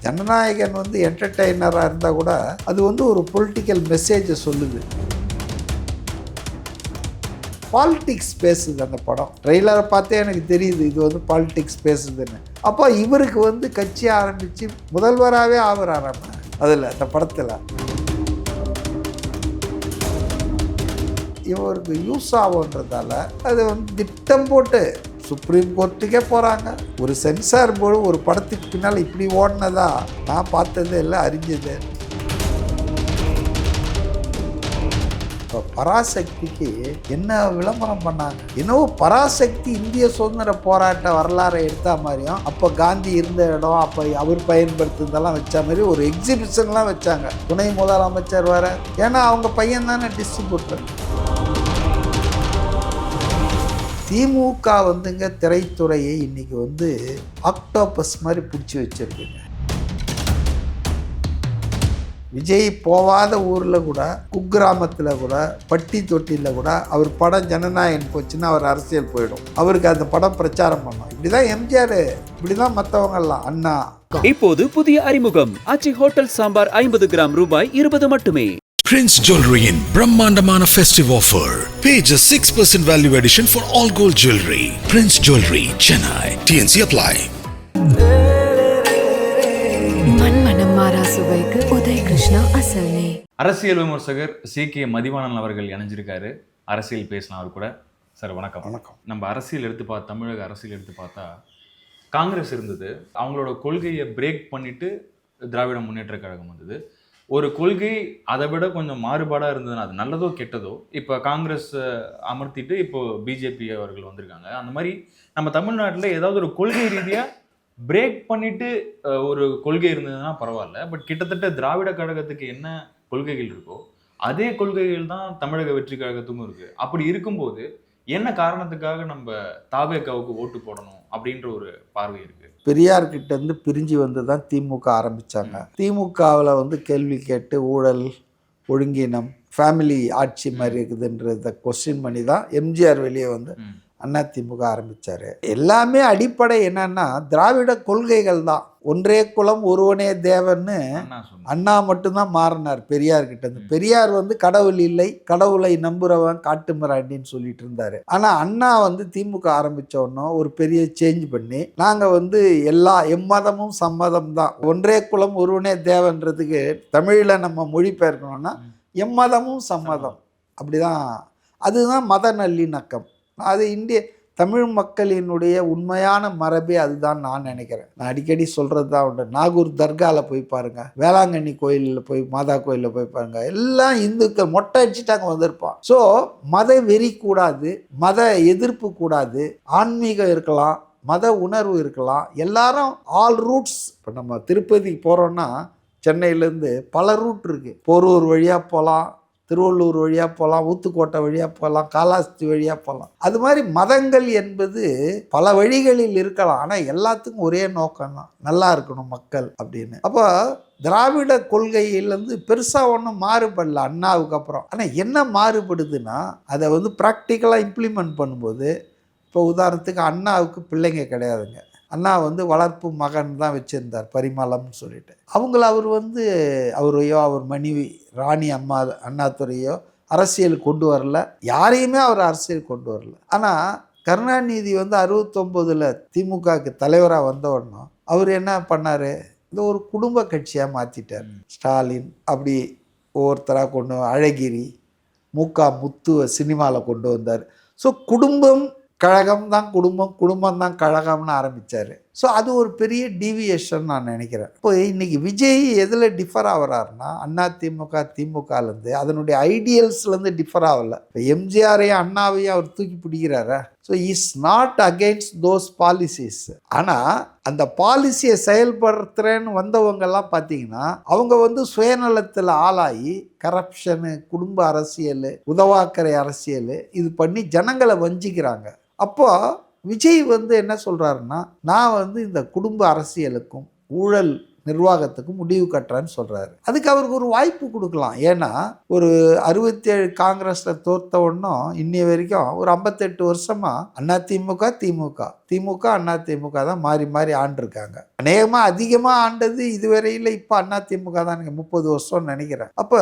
ஜனநாயகன் வந்து என்டர்டெய்னராக இருந்தால் கூட அது வந்து ஒரு பொலிட்டிக்கல் மெசேஜை சொல்லுது. பாலிட்டிக்ஸ் பேசுது அந்த படம். ட்ரெய்லரை பார்த்தே எனக்கு தெரியுது இது வந்து பாலிட்டிக்ஸ் பேசுதுன்னு. அப்போ இவருக்கு வந்து கட்சி ஆரம்பித்து முதல்வராகவே ஆகுறாராம அதில் அந்த படத்தில். இவருக்கு யூஸ் ஆகுன்றதால அது வந்து திட்டம் போட்டு சுப்ரீம் கோர்ட்டுக்கே போகிறாங்க ஒரு சென்சார் போர்டு ஒரு படத்துக்கு பின்னால் இப்படி ஓடினதா நான் பார்த்ததே இல்லை அறிஞ்சது இப்போ பராசக்திக்கு என்ன விளம்பரம் பண்ணாங்க? என்னவோ பராசக்தி இந்திய சுதந்திர போராட்ட வரலாறை எடுத்த மாதிரியும் அப்போ காந்தி இருந்த இடம் அப்போ அவர் பயன்படுத்துனதெல்லாம் வச்ச மாதிரி ஒரு எக்ஸிபிஷன்லாம் வச்சாங்க. துணை முதலமைச்சர் வர ஏன்னா அவங்க பையன் தானே டிஸ்ட்ரிபியூட்டர் திமுக வந்துங்க திரைத்துறையை இன்னைக்கு வந்து ஆக்டோபஸ் மாதிரி பிடிச்சி வச்சிருக்குங்க. விஜய் போகாத ஊரில் கூட குக்கிராமத்தில் கூட பட்டி தொட்டியில் கூட அவர் படம் ஜனநாயகன் போச்சுன்னா அவர் அரசியல் போயிடும். அவருக்கு அந்த படம் பிரச்சாரம் பண்ணும் இப்படி தான் எம்ஜிஆர் இப்படி தான் மற்றவங்கெல்லாம் அண்ணா. இப்போது புதிய அறிமுகம். ஆச்சி ஹோட்டல் சாம்பார் ஐம்பது கிராம் ரூபாய் இருபது மட்டுமே. Prince Jewelry in Brahmandamana festive offer. Pay just 6% value addition for all gold jewelry. Prince Jewelry, Chennai. TNC apply. மண்மனம் மாறா சுவைக்கு உதய கிருஷ்ணா அசல் நெய் அரசியல் விமர்சகர் சி கே மதிவாணன் அவர்கள் இணைஞ்சிருக்காரு அரசியல் பேசலாம் அவர் கூட சார் வணக்கம் வணக்கம் நம்ம அரசியல் எடுத்து பார்த்தா தமிழக அரசியல் எடுத்து பார்த்தா காங்கிரஸ் இருந்தது அவங்களோட கொள்கையை பிரேக் பண்ணிட்டு திராவிட முன்னேற்ற கழகம் வந்தது ஒரு கொள்கை அதை விட கொஞ்சம் மாறுபாடாக இருந்ததுன்னா அது நல்லதோ கெட்டதோ இப்போ காங்கிரஸ் அமர்த்திட்டு இப்போ பிஜேபி அவர்கள் வந்திருக்காங்க. அந்த மாதிரி நம்ம தமிழ்நாட்டில் ஏதாவது ஒரு கொள்கை ரீதியாக பிரேக் பண்ணிட்டு ஒரு கொள்கை இருந்ததுன்னா பரவாயில்ல. பட் கிட்டத்தட்ட திராவிட கழகத்துக்கு என்ன கொள்கைகள் இருக்கோ அதே கொள்கைகள் தான் தமிழக வெற்றி கழகத்துக்கும் இருக்குது அப்படி இருக்கும்போது என்ன காரணத்துக்காக நம்ம தாவேக்காவுக்கு ஓட்டு போடணும் அப்படின்ற ஒரு பார்வை இருக்கு? பெரியார் கிட்ட இருந்து பிரிஞ்சு வந்து தான் திமுக ஆரம்பிச்சாங்க. திமுகவில் வந்து கேள்வி கேட்டு ஊழல் ஒழுங்கீனம் ஃபேமிலி ஆட்சி மாதிரி இருக்குதுன்றத கொஸ்டின் பண்ணி தான் எம்ஜிஆர் வெளியே வந்து அண்ணா திமுக ஆரம்பிச்சாரு. எல்லாமே அடிப்படை என்னன்னா திராவிட கொள்கைகள் தான். ஒன்றே குலம் ஒருவனே தேவன்னு அண்ணா மட்டும்தான் மாறினார் பெரியார் கிட்ட இருந்து பெரியார் வந்து கடவுள் இல்லை கடவுளை நம்புறவன் காட்டு மிராண்டின்னு சொல்லிட்டு இருந்தாரு. ஆனா அண்ணா வந்து திமுக ஆரம்பிச்ச உடனே ஒரு பெரிய சேஞ்ச் பண்ணி நாங்க வந்து எல்லா எம்மதமும் சம்மதம் தான். ஒன்றே குலம் ஒருவனே தேவன்றதுக்கு தமிழ்ல நம்ம மொழிபெயர்க்கணும்னா எம்மதமும் சம்மதம். அப்படிதான் அதுதான் மத நல்லிணக்கம் அது இந்திய தமிழ் மக்களினுடைய உண்மையான மரபே அதுதான் நான் நினைக்கிறேன். நான் அடிக்கடி சொல்கிறது தான் உண்டு. நாகூர் தர்காவில் போய் பாருங்கள் வேளாங்கண்ணி கோயிலில் போய் மாதா கோயிலில் போய் பாருங்கள் எல்லாம் இந்துக்கள் மொட்டை அடிச்சுட்டாங்க வந்திருப்பான். ஸோ மத வெறி கூடாது மத எதிர்ப்பு கூடாது ஆன்மீகம் இருக்கலாம் மத உணர்வு இருக்கலாம். எல்லாரும் ஆல் ரூட்ஸ் இப்போ நம்ம திருப்பதிக்கு போகிறோன்னா சென்னையிலேருந்து பல ரூட் இருக்குது போரூர் வழியாக போகலாம் திருவள்ளூர் வழியாக போகலாம் ஊத்துக்கோட்டை வழியாக போகலாம் காலாஸ்தி வழியாக போகலாம். அது மாதிரி மதங்கள் என்பது பல வழிகளில் இருக்கலாம். ஆனால் எல்லாத்துக்கும் ஒரே நோக்கம் தான் நல்லா இருக்கணும் மக்கள் அப்படின்னு. அப்போ திராவிட கொள்கையிலேருந்து பெருசாக ஒன்றும் மாறுபடல அண்ணாவுக்கு அப்புறம். ஆனால் என்ன மாறுபடுதுன்னா அதை வந்து ப்ராக்டிக்கலாக இம்ப்ளிமெண்ட் பண்ணும்போது இப்போ உதாரணத்துக்கு அண்ணாவுக்கு பிள்ளைங்க கிடையாதுங்க. அண்ணா வந்து வளர்ப்பு மகன் தான் வச்சுருந்தார் பரிமளம்னு சொல்லிட்டு. அவங்கள அவர் வந்து அவரையோ அவர் மனைவி ராணி அம்மா அண்ணாத்துறையோ அரசியல் கொண்டு வரல. யாரையுமே அவர் அரசியல் கொண்டு வரல. ஆனால் கருணாநிதி வந்து அறுபத்தொம்போதில் திமுகவுக்கு தலைவராக வந்த உடனே அவர் என்ன பண்ணார்? இந்த ஒரு குடும்ப கட்சியாக மாற்றிட்டார் ஸ்டாலின் அப்படி ஒவ்வொருத்தராக கொண்டு அழகிரி மூக்கா முத்துவ சினிமாவில் கொண்டு வந்தார். ஸோ குடும்பம் கழகம் தான் குடும்பம் குடும்பம் தான் கழகம்னு ஆரம்பித்தார் ஸோ அது ஒரு பெரிய டிவியேஷன் நான் நினைக்கிறேன். இப்போ இன்றைக்கி விஜய் எதில் டிஃபர் ஆகிறாருன்னா அண்ணா திமுக திமுகலேருந்து அதனுடைய ஐடியல்ஸ்லேருந்து டிஃபர் ஆகலை. இப்போ எம்ஜிஆரையும் அண்ணாவையும் அவர் தூக்கி பிடிக்கிறாரா? So is not against those policies ஆனால் அந்த பாலிசியை செயல்படுத்துகிறேன்னு வந்தவங்கெல்லாம் பார்த்தீங்கன்னா அவங்க வந்து சுயநலத்தில் ஆளாகி கரப்ஷனு குடும்ப அரசியல் உதவாக்கரை அரசியல் இது பண்ணி ஜனங்களை வஞ்சிக்கிறாங்க. அப்போது விஜய் வந்து என்ன சொல்கிறாருன்னா நான் வந்து இந்த குடும்ப அரசியலுக்கும் ஊழல் நிர்வாகத்துக்கு முடிவு கட்டுறேன்னு சொல்கிறாரு அதுக்கு அவருக்கு ஒரு வாய்ப்பு கொடுக்கலாம். ஏன்னா ஒரு அறுபத்தேழு காங்கிரஸில் தோர்த்த ஒன்றும் இன்னி வரைக்கும் ஒரு ஐம்பத்தெட்டு வருஷமாக அண்ணா திமுக திமுக. திமுக அண்ணா திமுக தான் மாறி மாறி ஆண்டிருக்காங்க. அநேகமாக அதிகமாக ஆண்டது இதுவரையில் இப்போ அதிமுக தானுங்க முப்பது வருஷம்னு நினைக்கிறேன். அப்போ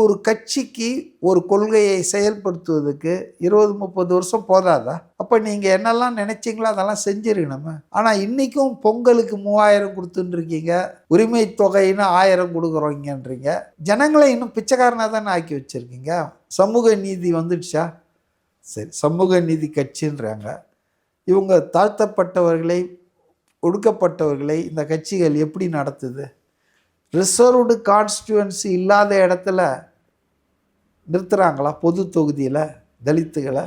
ஒரு கட்சிக்கு ஒரு கொள்கையை செயல்படுத்துவதற்கு இருபது முப்பது வருஷம் போதாதா? அப்போ நீங்கள் என்னெல்லாம் நினச்சிங்களோ அதெல்லாம் செஞ்சிருக்கணுமே. ஆனால் இன்றைக்கும் பொங்கலுக்கு மூவாயிரம் கொடுத்துட்டுருக்கீங்க உரிமை தொகைன்னு ஆயிரம் கொடுக்குறோங்கன்றீங்க. ஜனங்களை இன்னும் பிச்சைக்காரனாக தானே ஆக்கி வச்சுருக்கீங்க. சமூக நீதி வந்துடுச்சா? சரி சமூக நீதி கட்சின்றாங்க. இவங்க தாழ்த்தப்பட்டவர்களை ஒடுக்கப்பட்டவர்களை இந்த கட்சிகள் எப்படி நடத்துது? ரிசர்வ்டு கான்ஸ்டியூவன்சி இல்லாத இடத்துல நிறுத்துகிறாங்களா பொது தொகுதியில் தலித்துகளை?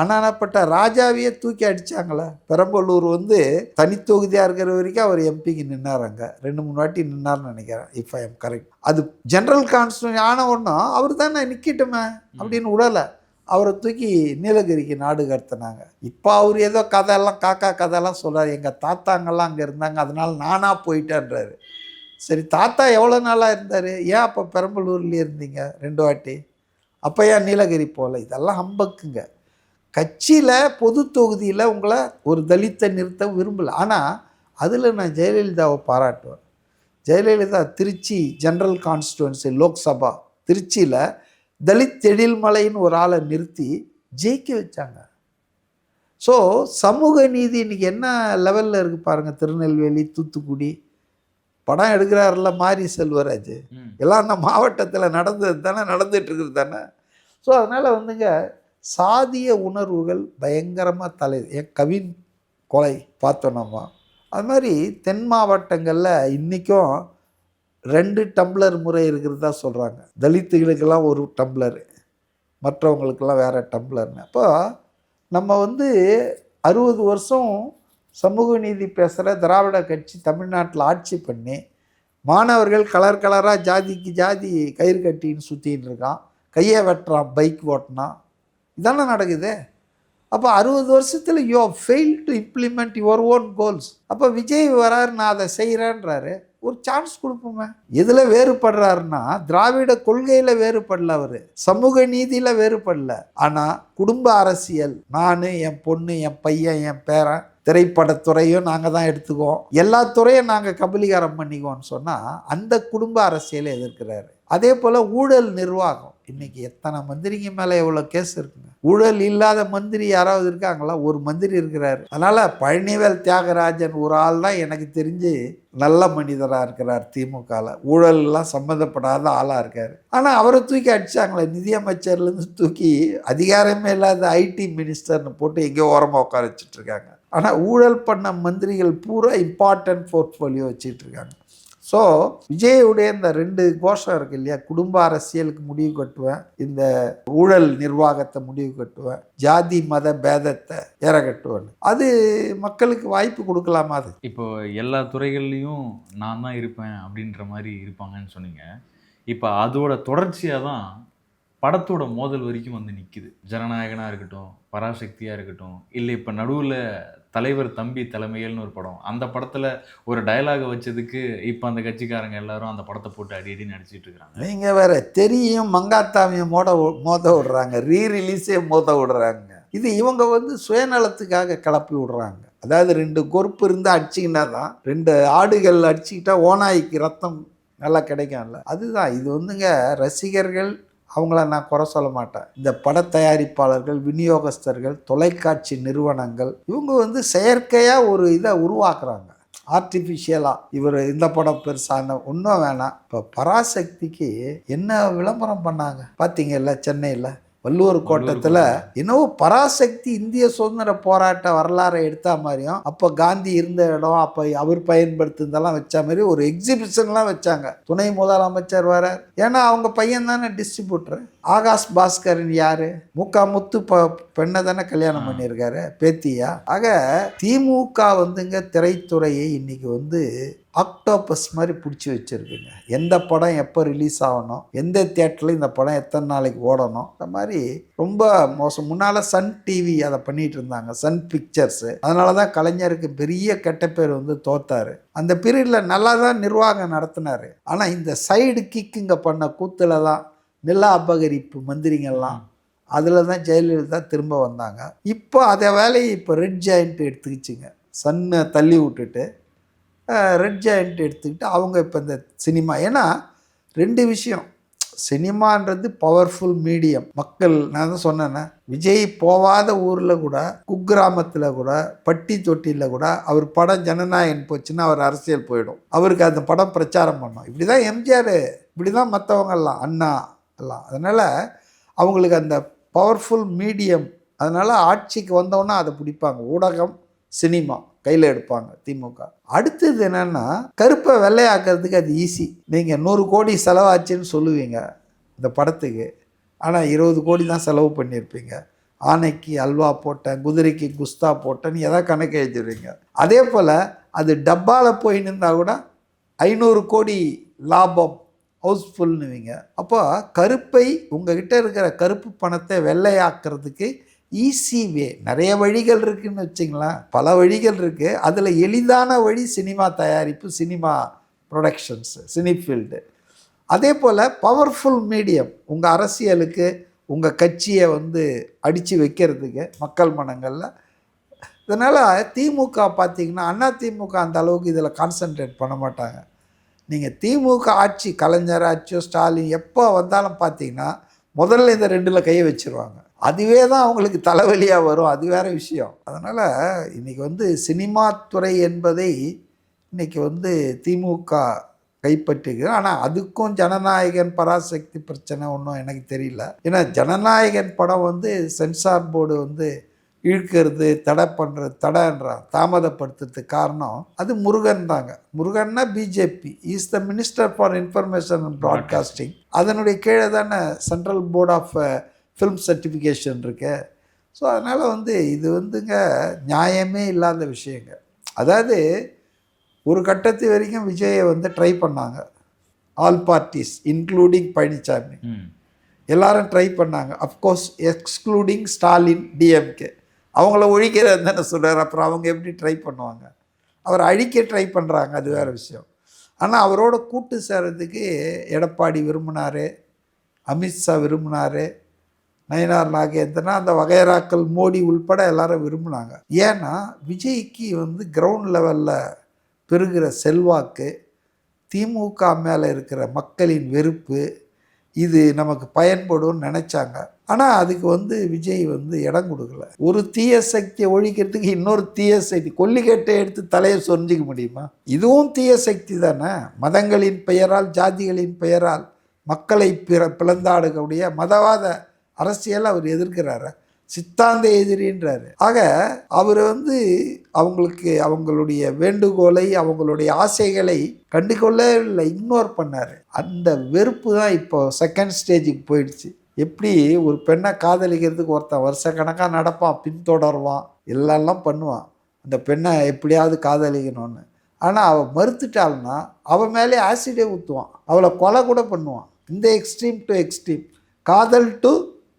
ஆனானப்பட்ட ராஜாவையே தூக்கி அடித்தாங்களே பெரம்பலூர் வந்து தனித்தொகுதியாக இருக்கிற வரைக்கும் அவர் எம்பிக்கு நின்னாராங்க ரெண்டு மூணு வாட்டி நின்னார்னு நினைக்கிறேன் இஃப் ஐ எம் கரெக்ட் அது ஜென்ரல் கான்ஸ்டியூன் ஆன ஒன்றும் அவர் தானே நிற்கட்டுமே அப்படின்னு விடலை அவரை தூக்கி நீலகிரிக்கு நாடு கடத்தினாங்க. இப்போ அவர் ஏதோ கதையெல்லாம் காக்கா கதையெல்லாம் சொல்கிறார் எங்கள் தாத்தாங்கெல்லாம் அங்கே இருந்தாங்க அதனால் நானாக போயிட்டேன்றாரு. சரி தாத்தா எவ்வளோ நாளாக இருந்தார்? ஏன் அப்போ பெரம்பலூர்லேயே இருந்தீங்க? ரெண்டு வாட்டி. அப்போ ஏன் நீலகிரி போகல இதெல்லாம் ஹம்பக்குங்க. கட்சியில் பொது தொகுதியில் உங்களை ஒரு தலித்தை நிறுத்த விரும்பலை. ஆனால் அதில் நான் ஜெயலலிதாவை பாராட்டுவேன். ஜெயலலிதா திருச்சி ஜென்ரல் கான்ஸ்டிடுவன்சி லோக்சபா திருச்சியில் தலித் எழில்மலைன்னு ஒரு ஆளை நிறுத்தி ஜெயிக்க வச்சாங்க. ஸோ சமூக நீதி இன்னைக்கு என்ன லெவலில் இருக்குது பாருங்கள் திருநெல்வேலி தூத்துக்குடி. படம் எடுக்கிறாருல மாரி செல்வராஜ். எல்லாம் அந்த மாவட்டத்தில் நடந்தது தானே நடந்துட்டு இருக்குது தானே. ஸோ அதனால் வந்துங்க சாதிய உணர்வுகள் பயங்கரமாக தலை என் கவின் கொலை பார்த்தோம் நம்ம. அது மாதிரி தென் மாவட்டங்களில் இன்றைக்கும் ரெண்டு டம்ளர் முறை இருக்கிறதா சொல்கிறாங்க தலித்துகளுக்கெல்லாம் ஒரு டம்ளர் மற்றவங்களுக்கெல்லாம் வேறு டம்ளர்னு. அப்போ நம்ம வந்து அறுபது வருஷம் சமூக நீதி பேசுகிற திராவிட கட்சி தமிழ்நாட்டில் ஆட்சி பண்ணி மாணவர்கள் கலர் கலராக ஜாதிக்கு ஜாதி கயிறு கட்டின்னு சுற்றின்னு இருக்கான். கையை வெட்டுறான் பைக் ஓட்டினான். இதெல்லாம் நடக்குது? அப்போ அறுபது வருஷத்தில் you fail to implement your own goals அப்போ விஜய் வராரு நான் அதை செய்கிறேன்றாரு ஒரு சான்ஸ் கொடுப்போமே. எதில் வேறுபடுறாருன்னா திராவிட கொள்கையில் வேறுபடல அவர். சமூக நீதியில் வேறுபடல. ஆனால் குடும்ப அரசியல் நான் என் பொண்ணு என் பையன் என் பேரன் திரைப்படத்துறையும் நாங்கள் தான் எடுத்துக்குவோம். எல்லா துறையும் நாங்கள் கபலீகாரம் பண்ணிக்குவோம்னு சொன்னால் அந்த குடும்ப அரசியலை எதிர்க்கிறாரு. அதே போல் ஊழல் நிர்வாகம். இன்னைக்கு எத்தனை மந்திரிங்க மேலே எவ்வளோ கேஸ் இருக்குங்க? ஊழல் இல்லாத மந்திரி யாராவது இருக்காங்களா? ஒரு மந்திரி இருக்கிறார். அதனால் பழனிவேல் தியாகராஜன் ஒரு ஆள் தான் எனக்கு தெரிஞ்சு நல்ல மனிதராக இருக்கிறார் திமுகவில் ஊழல்லாம் சம்மந்தப்படாத ஆளாக இருக்கார். ஆனால் அவரை தூக்கி அடிச்சாங்களே நிதியமைச்சர்லேருந்து தூக்கி அதிகாரமே இல்லாத ஐடி மினிஸ்டர்னு போட்டு எங்கேயோ ஓரமாக உட்கார வச்சுட்ருக்காங்க ஆனால் ஊழல் பண்ண மந்திரிகள் பூரா இம்பார்ட்டன்ட் போர்ட்ஃபோலியோ வச்சிட்ருக்காங்க ஸோ விஜயுடைய இந்த ரெண்டு கோஷம் இருக்கு இல்லையா? குடும்ப அரசியலுக்கு முடிவு கட்டுவேன். இந்த ஊழல் நிர்வாகத்தை முடிவு கட்டுவேன். ஜாதி மத பேதத்தை ஏற கட்டுவேன் அது மக்களுக்கு வாய்ப்பு கொடுக்கலாமா அது? இப்போ எல்லா துறைகள்லையும் நான் தான் இருப்பேன் அப்படின்ற மாதிரி இருப்பாங்கன்னு சொன்னீங்க. இப்போ அதோட தொடர்ச்சியாக தான் படத்தோட மோதல் வரைக்கும் வந்து நிற்கிது ஜனநாயகனாக இருக்கட்டும் பராசக்தியாக இருக்கட்டும் இல்லை இப்போ நடுவில் தலைவர் தம்பி தலைமையல்னு ஒரு படம். அந்த படத்தில் ஒரு டயலாக வச்சதுக்கு இப்போ அந்த கட்சிக்காரங்க எல்லாரும் அந்த படத்தை போட்டு அடி அடி நடிச்சிட்டு இருக்கிறாங்க நீங்கள் வேற தெரியும் மங்காத்தாமியை மோட வி- மோத விடுறாங்க. ரீ ரிலீஸே மோத விடுறாங்க. இது இவங்க வந்து சுயநலத்துக்காக கிளப்பி விடுறாங்க. அதாவது ரெண்டு கொறுப்பு இருந்து அடிச்சிங்கன்னா தான் ரெண்டு ஆடுகள் அடிச்சுக்கிட்டா ஓநாய்க்கு ரத்தம் நல்லா கிடைக்கும்ல. அதுதான் இது வந்துங்க ரசிகர்கள் அவங்கள நான் குறை சொல்ல மாட்டேன். இந்த பட தயாரிப்பாளர்கள் விநியோகஸ்தர்கள் தொலைக்காட்சி நிறுவனங்கள் இவங்க வந்து செயற்கையாக ஒரு இதை உருவாக்குறாங்க. ஆர்டிஃபிஷியலாக இவர் இந்த படம் பெருசான ஒன்றும் வேணாம். இப்போ பராசக்திக்கு என்ன விளம்பரம் பண்ணாங்க? பார்த்தீங்கல்ல சென்னையில்? வள்ளுவர் கோட்டத்தில் என்னவோ பராசக்தி இந்திய சுதந்திர போராட்ட வரலாறை எடுத்தா மாதிரியும் அப்போ காந்தி இருந்த இடம் அப்போ அவர் பயன்படுத்துனதெல்லாம் வச்ச மாதிரி ஒரு எக்ஸிபிஷன்லாம் வச்சாங்க. துணை முதலமைச்சர் வர ஏன்னா அவங்க பையன் தானே டிஸ்ட்ரிபியூட்டர் ஆகாஷ் பாஸ்கரன் யாரு? முக்கா முத்து ப பெண்ணை தானே கல்யாணம் பண்ணியிருக்காரு பேத்தியா. ஆக திமுக வந்துங்க திரைத்துறையை இன்னைக்கு வந்து ஆக்டோபஸ் மாதிரி பிடிச்சி வச்சுருக்குங்க. எந்த படம் எப்போ ரிலீஸ் ஆகணும்? எந்த தேட்டரில் இந்த படம் எத்தனை நாளைக்கு ஓடணும்? இந்த மாதிரி ரொம்ப மோசம். முன்னால் சன் டிவி அதை பண்ணிகிட்டு இருந்தாங்க. சன் பிக்சர்ஸு அதனால தான் கலைஞருக்கு பெரிய கெட்ட பேர் வந்து தோத்தார். அந்த பீரியடில் நல்லா தான் நிர்வாகம் நடத்தினார். ஆனால் இந்த சைடு கிக்குங்க பண்ண கூத்தில் தான் நில அபகரிப்பு மந்திரிங்கள்லாம் அதில் தான் ஜெயலலிதா திரும்ப வந்தாங்க. இப்போ அதை வேலையை இப்போ ரெட் ஜாயிண்ட் எடுத்துக்கிச்சுங்க. சன்னை தள்ளி விட்டுட்டு ரெட் ஜாயிண்ட் எடுத்துக்கிட்டு அவங்க இப்போ இந்த சினிமா ஏன்னா ரெண்டு விஷயம். சினிமான்றது பவர்ஃபுல் மீடியம் மக்கள் நான் தான் சொன்னேன்னே விஜய் போகாத ஊரில் கூட குக்கிராமத்தில் கூட பட்டி தொட்டியில் கூட அவர் படம் ஜனநாயகன் போச்சுன்னா அவர் அரசியல் போயிடும். அவருக்கு அந்த படம் பிரச்சாரம் பண்ணும். இப்படி தான் எம்ஜிஆர் இப்படி தான் மற்றவங்கெல்லாம் அண்ணா எல்லாம். அதனால் அவங்களுக்கு அந்த பவர்ஃபுல் மீடியம் அதனால் ஆட்சிக்கு வந்தோன்னா அதை பிடிப்பாங்க. ஊடகம் சினிமா. கையில் எடுப்பாங்க திமுக. அடுத்தது என்னென்னா கருப்பை வெள்ளையாக்குறதுக்கு அது ஈஸி நீங்கள் நூறு கோடி செலவாச்சுன்னு சொல்லுவீங்க இந்த படத்துக்கு. ஆனால் இருபது கோடி தான் செலவு பண்ணியிருப்பீங்க. ஆனைக்கு அல்வா போட்டேன் குதிரைக்கு குஸ்தா போட்டேன்னு எதாவது கணக்கு எழுதிடுவீங்க அதே போல் அது டப்பாவில் போய் இருந்தால் கூட ஐநூறு கோடி லாபம் ஹவுஸ்ஃபுல்னுவீங்க. அப்போ கருப்பை உங்ககிட்ட இருக்கிற கருப்பு பணத்தை வெள்ளையாக்குறதுக்கு ஈஸி வே நிறைய வழிகள் இருக்குன்னு வச்சிங்களேன் பல வழிகள் இருக்குது அதில் எளிதான வழி சினிமா தயாரிப்பு சினிமா ப்ரொடக்ஷன்ஸு சினிஃபீல்டு அதே போல் பவர்ஃபுல் மீடியம் உங்கள் அரசியலுக்கு உங்கள் கட்சியை வந்து அடித்து வைக்கிறதுக்கு மக்கள் மனங்களில். இதனால் திமுக பார்த்தீங்கன்னா அண்ணா திமுக அந்த அளவுக்கு இதில் கான்சென்ட்ரேட் பண்ண மாட்டாங்க. நீங்கள் திமுக ஆட்சி கலைஞர் ஆட்சியோ ஸ்டாலின் எப்போ வந்தாலும் பார்த்தீங்கன்னா முதல்ல இந்த ரெண்டில் கையை வச்சுருவாங்க. அதுவே தான் அவங்களுக்கு தலைவலியாக வரும். அது வேற விஷயம். அதனால் இன்றைக்கி வந்து சினிமா துறை என்பதை இன்றைக்கி வந்து திமுக கைப்பற்றுகிறது ஆனால் அதுக்கும் ஜனநாயகன் பராசக்தி பிரச்சனை ஒன்றும் எனக்கு தெரியல. ஏன்னா ஜனநாயகன் படம் வந்து சென்சார் போர்டு வந்து இழுக்கிறது தடை பண்ணுறது தடைன்றான் தாமதப்படுத்துறதுக்கு காரணம் அது முருகன் தாங்க. முருகன்னா BJP. Is the minister for information and broadcasting அதனுடைய கீழே தானே central board of film certification இருக்கு. ஸோ அதனால் வந்து இது வந்துங்க நியாயமே இல்லாத விஷயங்க. அதாவது ஒரு கட்டத்து வரைக்கும் விஜயை வந்து ட்ரை பண்ணாங்க. ஆல் பார்ட்டிஸ் இன்க்ளூடிங் பழனிசாமி எல்லாரும் ட்ரை பண்ணாங்க. அஃப்கோர்ஸ் எக்ஸ்க்ளூடிங் ஸ்டாலின் டிஎம்கே அவங்கள ஒழிக்கிறது தானே சொல்கிறார் அப்புறம் அவங்க எப்படி ட்ரை பண்ணுவாங்க? அவர் அழிக்க ட்ரை பண்ணுறாங்க அது வேறு விஷயம். ஆனால் அவரோட கூட்டு சேரத்துக்கு எடப்பாடி விரும்பினார். அமித்ஷா விரும்பினார். நயனார் நாகேந்திரனா அந்த வகைராக்கள் மோடி உள்பட எல்லாரும் விரும்பினாங்க. ஏன்னா விஜய்க்கு வந்து கிரவுண்ட் லெவலில் பெறுகிற செல்வாக்கு திமுக மேலே இருக்கிற மக்களின் வெறுப்பு இது நமக்கு பயன்படும்னு நினச்சாங்க. ஆனால் அதுக்கு வந்து விஜய் வந்து இடம் கொடுக்கல. ஒரு தீய சக்தியை ஒழிக்கிறதுக்கு இன்னொரு தீய சக்தி கொல்லிக்கட்டை எடுத்து தலையை சொரிஞ்சிக்க முடியுமா? இதுவும் தீய சக்தி தானே. மதங்களின் பெயரால் ஜாதிகளின் பெயரால் மக்களை பிற பிளந்தாடக்கூடிய மதவாத அரசியல் அவர் எதிர்க்கிறாரு? சித்தாந்த எதிரின்றாரு. ஆக அவர் வந்து அவங்களுக்கு அவங்களுடைய வேண்டுகோளை அவங்களுடைய ஆசைகளை கண்டுகொள்ளவில்லை இக்னோர் பண்ணார். அந்த வெறுப்பு தான் இப்போ செகண்ட் ஸ்டேஜுக்கு போயிடுச்சு. எப்படி ஒரு பெண்ணை காதலிக்கிறதுக்கு ஒருத்தன் வருஷ கணக்காக நடப்பான் பின்தொடருவான் எல்லாம் பண்ணுவான். அந்த பெண்ணை எப்படியாவது காதலிக்கணும்னு. ஆனால் அவள் மறுத்துட்டாள்னா அவள் மேலே ஆசிடே ஊற்றுவான் அவளை கொலை கூட பண்ணுவான். இந்த எக்ஸ்ட்ரீம் டு எக்ஸ்ட்ரீம் காதல் டு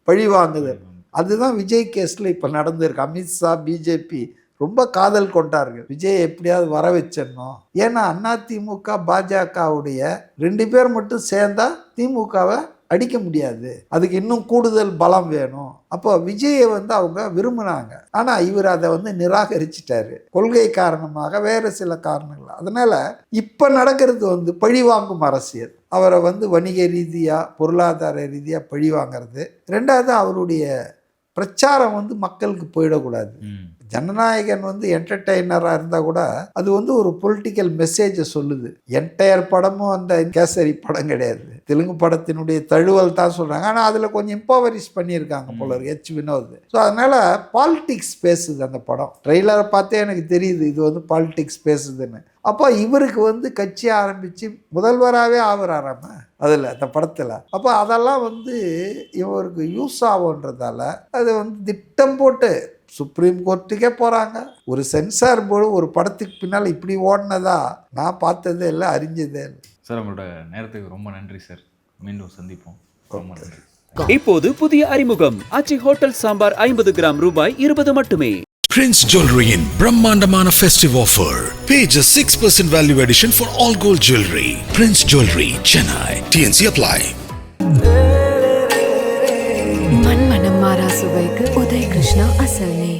பழி வாங்குதல் அதுதான் விஜய் கேஸில் இப்போ நடந்திருக்கு. அமித்ஷா பிஜேபி ரொம்ப காதல் கொண்டார்கள். விஜய் எப்படியாவது வர வச்சிடணும் ஏன்னா அண்ணா திமுக பாஜகவுடைய ரெண்டு பேர் மட்டும் சேர்ந்தா திமுகவை அடிக்க முடியாது. அதுக்கு இன்னும் கூடுதல் பலம் வேணும். அப்போ விஜயை வந்து அவங்க விரும்பினாங்க. ஆனால் இவர் அதை வந்து நிராகரிச்சிட்டாரு. கொள்கை காரணமாக வேறு சில காரணங்கள் அதனால இப்போ நடக்கிறது வந்து பழி வாங்கும் அரசியல். அவரை வந்து வணிக ரீதியாக பொருளாதார ரீதியாக பழி வாங்கிறது. ரெண்டாவது அவருடைய பிரச்சாரம் வந்து மக்களுக்கு போயிடக்கூடாது. ஜனநாயகன் வந்து என்டர்டெய்னராக இருந்தால் கூட அது வந்து ஒரு பொலிட்டிக்கல் மெசேஜை சொல்லுது. என்டையர் படமும் அந்த கேசரி படம் கிடையாது. தெலுங்கு படத்தினுடைய தழுவல் தான் சொல்கிறாங்க ஆனால் அதில் கொஞ்சம் இம்பாவரிஸ் பண்ணியிருக்காங்க போல இருக்கு. ஹெச் வினோத். ஸோ அதனால் பாலிடிக்ஸ் பேசுது அந்த படம். ட்ரெய்லரை பார்த்தே எனக்கு தெரியுது இது வந்து பாலிடிக்ஸ் பேசுதுன்னு. அப்போ இவருக்கு வந்து கட்சி ஆரம்பித்து முதல்வராகவே ஆகுறாராம அதில் அந்த படத்தில். அப்போ அதெல்லாம் வந்து இவருக்கு யூஸ் ஆகுன்றதால அது வந்து திட்டம் போட்டு சுப்ரீம் கோர்ட்டுக்கே போகிறாங்க ஒரு சென்சார் போர்டு ஒரு படத்துக்கு பின்னால் இப்படி ஓடினதா நான் பார்த்ததே இல்லை அறிஞ்சதே இல்லை. சார் உங்களோட நேரத்துக்கு ரொம்ப நன்றி சார். மீண்டும் சந்திப்போம். ரொம்ப நன்றி. இப்போது புதிய அறிமுகம். ஆச்சி ஹோட்டல் சாம்பார் ஐம்பது கிராம் ரூபாய் இருபது மட்டுமே. Prince Jewelry in Brahmandamana festive offer. Pay just 6% value addition for all gold jewelry. Prince Jewelry, Chennai. TNC apply. மண் மனம் மாறா சுவைக்கு உதய் கிருஷ்ணா அசல் நெய்